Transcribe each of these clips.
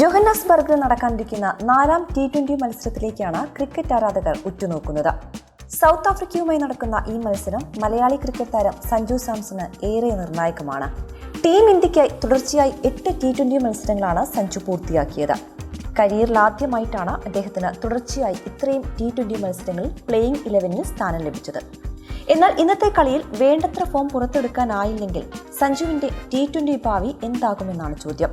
ജോഹന്നാസ്ബർഗിൽ നടക്കാനിരിക്കുന്ന നാലാം T twenty മത്സരത്തിലേക്കാണ് cricket ആരാധകർ ഉറ്റുനോക്കുന്നത്. സൗത്ത് ആഫ്രിക്കയുമായി നടക്കുന്ന ഈ മത്സരം മലയാളി ക്രിക്കറ്റ് താരം സഞ്ജു സാംസണ് ഏറെ നിർണായകമാണ്. ടീം ഇന്ത്യയ്ക്കായി തുടർച്ചയായി എട്ട് ടി ട്വന്റി മത്സരങ്ങളാണ് സഞ്ജു പൂർത്തിയാക്കിയത്. കരിയറിൽ ആദ്യമായിട്ടാണ് അദ്ദേഹത്തിന് തുടർച്ചയായി ഇത്രയും ടി ട്വന്റി മത്സരങ്ങളിൽ പ്ലേയിംഗ് ഇലവനിൽ സ്ഥാനം ലഭിച്ചത്. എന്നാൽ ഇന്നത്തെ കളിയിൽ വേണ്ടത്ര ഫോം പുറത്തെടുക്കാനായില്ലെങ്കിൽ സഞ്ജുവിന്റെ ടി ട്വന്റി ഭാവി എന്താകുമെന്നാണ് ചോദ്യം.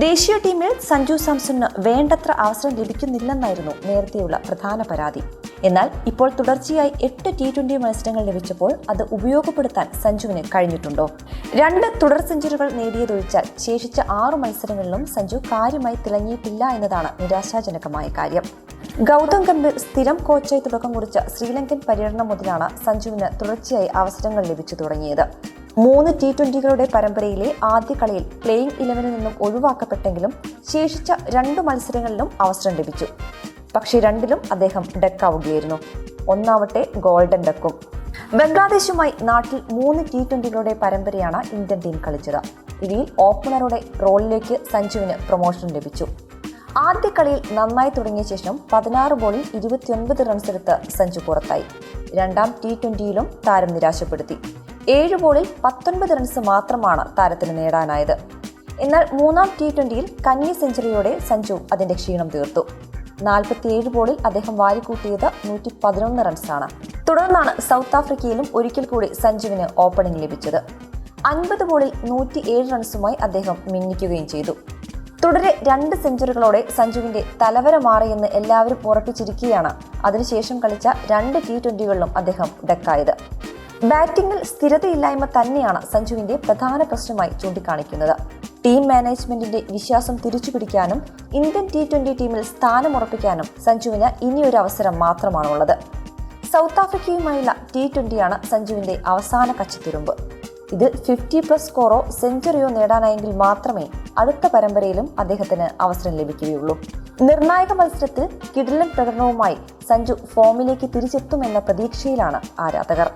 ദേശീയ ടീമിൽ സഞ്ജു സാംസണിന് വേണ്ടത്ര അവസരം ലഭിക്കുന്നില്ലെന്നായിരുന്നു നേരത്തെയുള്ള പ്രധാന പരാതി. എന്നാൽ ഇപ്പോൾ തുടർച്ചയായി എട്ട് ടി ട്വന്റി മത്സരങ്ങൾ ലഭിച്ചപ്പോൾ അത് ഉപയോഗപ്പെടുത്താൻ സഞ്ജുവിന് കഴിഞ്ഞിട്ടുണ്ടോ? രണ്ട് തുടർ സെഞ്ചുറികൾ നേടിയതൊഴിച്ചാൽ ശേഷിച്ച ആറു മത്സരങ്ങളിലും സഞ്ജു കാര്യമായി തിളങ്ങിയിട്ടില്ല എന്നതാണ് നിരാശാജനകമായ കാര്യം. ഗൗതം ഗംഭീർ സ്ഥിരം കോച്ചായി തുടക്കം കുറിച്ച ശ്രീലങ്കൻ പര്യടനം മുതലാണ് സഞ്ജുവിന് തുടർച്ചയായി അവസരങ്ങൾ ലഭിച്ചു തുടങ്ങിയത്. മൂന്ന് ടി ട്വന്റികളുടെ പരമ്പരയിലെ ആദ്യ കളിയിൽ പ്ലേയിംഗ് ഇലവനിൽ നിന്നും ഒഴിവാക്കപ്പെട്ടെങ്കിലും ശേഷിച്ച രണ്ട് മത്സരങ്ങളിലും അവസരം ലഭിച്ചു. പക്ഷേ രണ്ടിലും അദ്ദേഹം ഡക്കാവുകയായിരുന്നു. ഒന്നാവട്ടെ ഗോൾഡൻ ഡക്കും ബംഗ്ലാദേശുമായി നാട്ടിൽ മൂന്ന് ടി ട്വന്റികളുടെ പരമ്പരയാണ് ഇന്ത്യൻ ടീം കളിച്ചത്. ഇവയിൽ ഓപ്പണറുടെ റോളിലേക്ക് സഞ്ജുവിന് പ്രൊമോഷൻ ലഭിച്ചു. ആദ്യ കളിയിൽ നന്നായി തുടങ്ങിയ ശേഷം പതിനാറ് ബോളിൽ ഇരുപത്തിയൊൻപത് റൺസ് എടുത്ത് സഞ്ജു പുറത്തായി. രണ്ടാം ടി ട്വന്റിയിലും താരം നിരാശപ്പെടുത്തി. ഏഴ് ബോളിൽ പത്തൊൻപത് റൺസ് മാത്രമാണ് താരത്തിന് നേടാനായത്. എന്നാൽ മൂന്നാം ടി ട്വന്റിയിൽ കന്നി സെഞ്ചുറിയോടെ സഞ്ജു അതിന്റെ ക്ഷീണം തീർത്തു. നാൽപ്പത്തിയേഴ് ബോളിൽ അദ്ദേഹം വാരിക്കൂട്ടിയത് നൂറ്റി പതിനൊന്ന് റൺസാണ് തുടർന്നാണ് സൗത്ത് ആഫ്രിക്കയിലും ഒരിക്കൽ കൂടി സഞ്ജുവിന് ഓപ്പണിംഗ് ലഭിച്ചത്. അൻപത് ബോളിൽ നൂറ്റി ഏഴ് റൺസുമായി അദ്ദേഹം മിന്നിക്കുകയും ചെയ്തു. തുടരെ രണ്ട് സെഞ്ചുറികളോടെ സഞ്ജുവിന്റെ തലവര മാറിയെന്ന് എല്ലാവരും ഉറപ്പിച്ചിരിക്കുകയാണ്. അതിനുശേഷം കളിച്ച രണ്ട് ടി ട്വന്റികളിലും അദ്ദേഹം ഡക്കായത്. ബാറ്റിംഗിൽ സ്ഥിരതയില്ലായ്മ തന്നെയാണ് സഞ്ജുവിന്റെ പ്രധാന പ്രശ്നമായി ചൂണ്ടിക്കാണിക്കുന്നത്. ടീം മാനേജ്മെന്റിന്റെ വിശ്വാസം തിരിച്ചുപിടിക്കാനും ഇന്ത്യൻ ടി ട്വന്റി ടീമിൽ സ്ഥാനമുറപ്പിക്കാനും സഞ്ജുവിന് ഇനിയൊരു അവസരം മാത്രമാണുള്ളത്. സൗത്ത് ആഫ്രിക്കയുമായുള്ള ടി ട്വന്റിയാണ് സഞ്ജുവിന്റെ അവസാന കച്ചിത്തുരുമ്പ്. ഇത് ഫിഫ്റ്റി പ്ലസ് സ്കോറോ സെഞ്ചുറിയോ നേടാനായെങ്കിൽ മാത്രമേ അടുത്ത പരമ്പരയിലും അദ്ദേഹത്തിന് അവസരം ലഭിക്കുകയുള്ളൂ. നിർണായക മത്സരത്തിൽ കിടിലൻ പ്രകടനവുമായി സഞ്ജു ഫോമിലേക്ക് തിരിച്ചെത്തുമെന്ന പ്രതീക്ഷയിലാണ് ആരാധകർ.